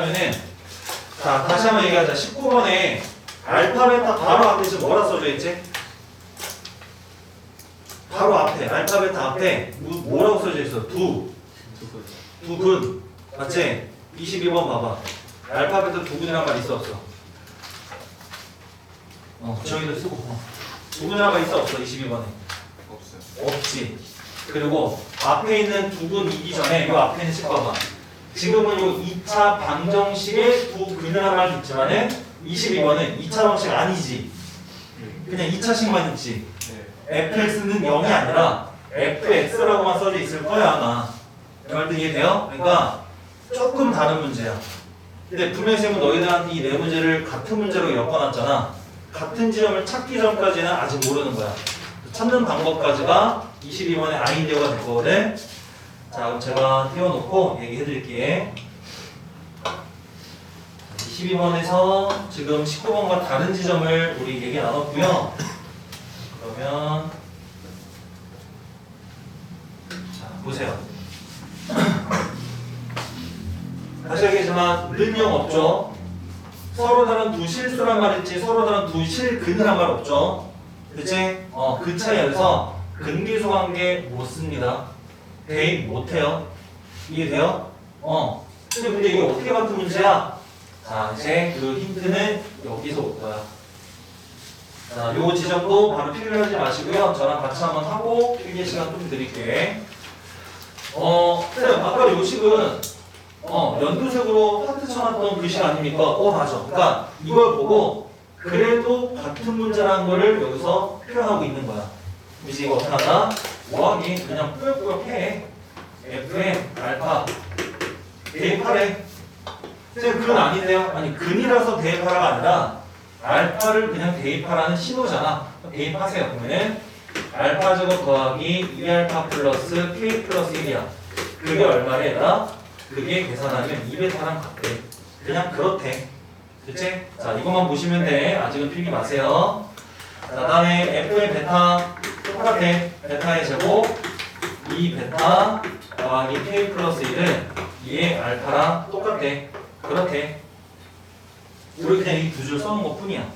하냐면은 자 다시 한번 얘기하자 19번에 알파 베타 바로 앞에 지금 뭐라 써져 있지? 바로 앞에 알파 베타 앞에 뭐- 뭐라고 써져 있어? 두 두근 맞지? 22번 봐봐 알파벳도 두근이란 말 있어 없어? 어 저기도 쓰고 어. 두근이란 말 있어 없어 22번에 없어요. 없지 그리고 앞에 있는 두근 이기 전에 이 앞에 있는 식 봐봐 지금은 요 2차 방정식에 두근이란 말이 있지만은 22번은 2차 방식 아니지. 그냥 2차식만 있지. 네. fx는 0이 아니라 fx라고만 써져 있을 거야 아마. 이 말도 이해돼요? 그러니까 조금 다른 문제야. 근데 분명히 쌤은 너희들한테 이 네 문제를 같은 문제로 엮어놨잖아. 같은 지점을 찾기 전까지는 아직 모르는 거야. 찾는 방법까지가 22번의 아이디어가 될 거거든 자 그럼 제가 띄워놓고 얘기해 드릴게 22번에서 지금 19번과 다른 지점을 우리 얘기 나눴고요 그러면 자 보세요. 다시 얘기하지만 능력 없죠. 서로 다른 두 실수란 말 있지 서로 다른 두 실근이란 말 없죠. 그치? 어, 그 차이에서 근기수 관계 못 씁니다. 대입 못 해요. 이해돼요? 어. 근데 근데 이게 어떻게 같은 문제야? 자 이제 그 힌트는 여기서 올 거야. 자, 요 지점도 바로 필기하지 마시고요. 저랑 같이 한번 하고 필기 시간 좀 드릴게. 어, 쌤, 아까 요 식은 어, 연두색으로 하트 쳐놨던 글씨 아닙니까? 어, 맞아. 그러니까 이걸 보고 그래도 같은 문제라는 거를 여기서 표현하고 있는 거야. 이제 이거 하나? 뭐하기? 그냥 꾸역꾸역 해. FM, 알파. 대입하래. 쌤, 그건 아닌데요? 아니, 근이라서 대입하라가 아니라 알파를 그냥 대입하라는 신호잖아. 대입하세요. 그러면은 알파 제곱 더하기 2알파 플러스 k 플러스 1이야. 그게 얼마래다? 그게 계산하면 2베타랑 같대. 그냥 그렇대. 그치? 자, 이것만 보시면 돼. 아직은 필기 마세요. 자, 다음에 f의 베타 똑같아. 베타의 제곱 2 베타 더하기 k 플러스 1은 2의 알파랑 똑같대. 그렇대. 우리 그냥 이 두 줄 써놓은 것 뿐이야.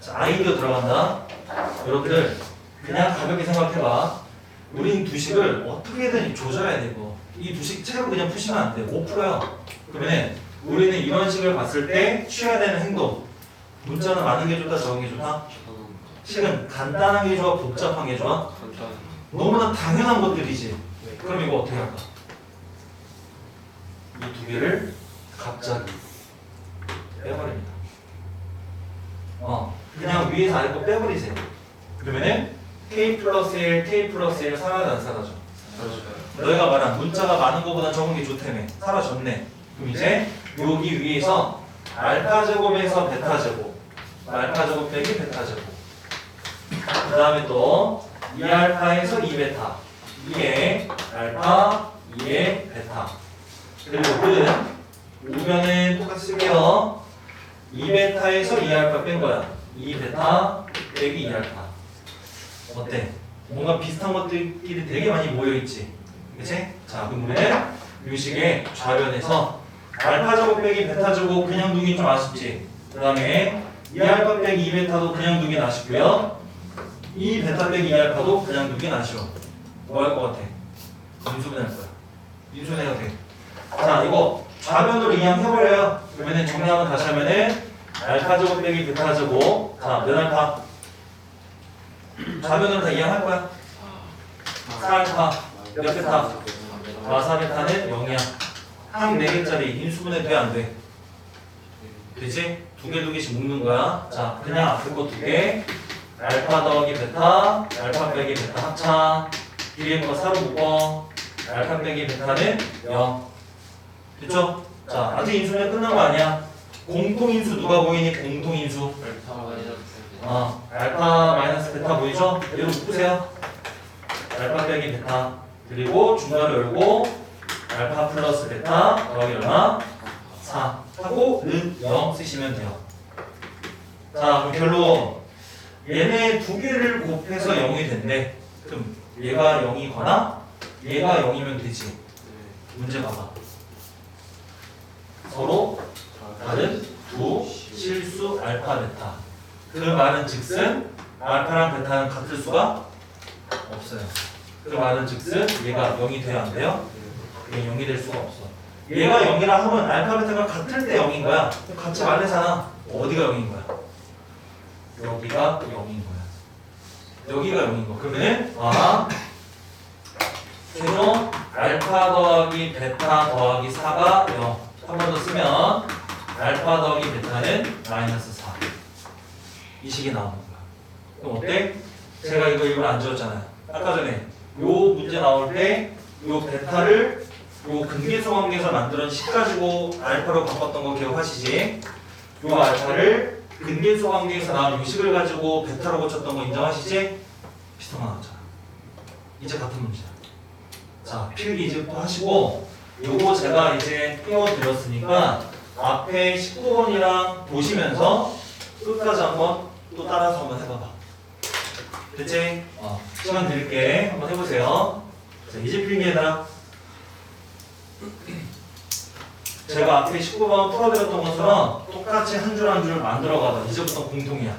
자, 아이디어 들어간다. 여러분들, 그냥 가볍게 생각해봐. 우린 두식을 어떻게든 조절해야 되고, 이 두식 채로 그냥 푸시면 안 돼. 5%야. 그러면 우리는 이런 식을 봤을 때 취해야 되는 행동. 문자는 많은 게 좋다, 적은 게 좋다? 식은 간단한 게 좋아, 복잡한 게 좋아? 간단. 너무나 당연한 것들이지. 그럼 이거 어떻게 할까? 이 두 개를 갑자기 빼버립니다. 어, 그냥 위에서 아래 거 빼버리세요. 그러면은 k 플러스 1, k 플러스 1 사라져 안 사라져? 너희가 말한 문자가 많은 것보다 적은 게 좋다며 사라졌네. 그럼 이제 여기 위에서 알파 제곱에서 베타 제곱, 알파 제곱 빼기 베타 제곱. 그 다음에 또 2알파에서 2베타, 2의 알파, 2의 베타. 그리고 그 우변은 똑같이 쓸게요. 2베타에서 2알파 뺀 거야. 2베타 빼기 2알파. 어때? 뭔가 비슷한 것들끼리 되게 많이 모여있지. 그치? 자, 그러면 이 식의 좌변에서 알파 제곱 빼기 베타 제곱 그냥 두기 좀 아쉽지. 그 다음에 2알파 빼기 2베타도 그냥 두긴 아쉽고요. 이 베타 빼기 2알파도 그냥 두긴 아쉬워. 뭐 할 것 같아? 인수분할 거야. 인수분해가 돼. 자, 이거 좌변으로 이항해버려요. 그러면은 정리하면 다시 하면은 알파 제곱 빼기 베타 제곱. 자, 몇 알파? 좌변으로 다 이항할 거야. 4알파. 몇 베타? 아, 4베타는 0이야. 항 4개짜리 인수분해 돼, 안 돼? 되지? 두 개 두 개씩 묶는 거야. 자, 그냥 앞에 거두 개. 알파 더하기 베타, 알파 빼기 베타 합차. 뒤에 거 4로 묶어. 알파 빼기 베타는 0. 됐죠? 자, 아직 인수는 끝난 거 아니야. 공통인수 누가 보이니? 공통인수. 어, 알파 마이너스 베타 보이죠? 얘로 묶으세요. 알파 빼기 베타. 그리고 중간을 열고 알파 플러스 베타 더하기 얼마? 4 하고 는 0 쓰시면 돼요. 자, 그럼 결론 얘네 두 개를 곱해서 0이 된대. 그럼 얘가 0이거나 얘가 0이면 되지. 문제 봐봐. 서로 다른 두 실수 알파 베타. 그 말은 즉슨 알파랑 베타는 같을 수가 없어요. 그 말은 즉슨 얘가 0이 돼야 안 돼요? 얘 0이 될 수가 없어. 얘가 0이라 하면 알파 베타가 같을 때 0인 거야. 같이 말해잖아. 어디가 0인 거야? 여기가 0인 거야. 여기가 0인 거. 그러면 아 최종 알파 더하기 베타 더하기 4가 0. 한 번 더 쓰면 알파 더하기 베타는 마이너스 4. 이 식이 나오는 거야. 그럼 어때? 제가 이거 일부러 안 지웠잖아요. 아까 전에 요 문제 나올 때 요 베타를 요 근계수 관계에서 만들어낸 식 가지고 알파로 바꿨던 거 기억하시지? 요 알파를 근계수 관계에서 나온 요 식을 가지고 베타로 고쳤던 거 인정하시지? 비슷한 거 나왔잖아. 이제 같은 문제야. 자, 필기 이제부터 하시고 요거 제가 이제 띄워드렸으니까 앞에 19번이랑 보시면서 끝까지 한번 또 따라서 한번 해봐봐. 됐지? 어, 시간 드릴게. 한번 해보세요. 자, 이제 필기해라. 제가 앞에 19번 풀어드렸던 것처럼 똑같이 한 줄 한 줄 만들어가봐. 이제부터 공통이야.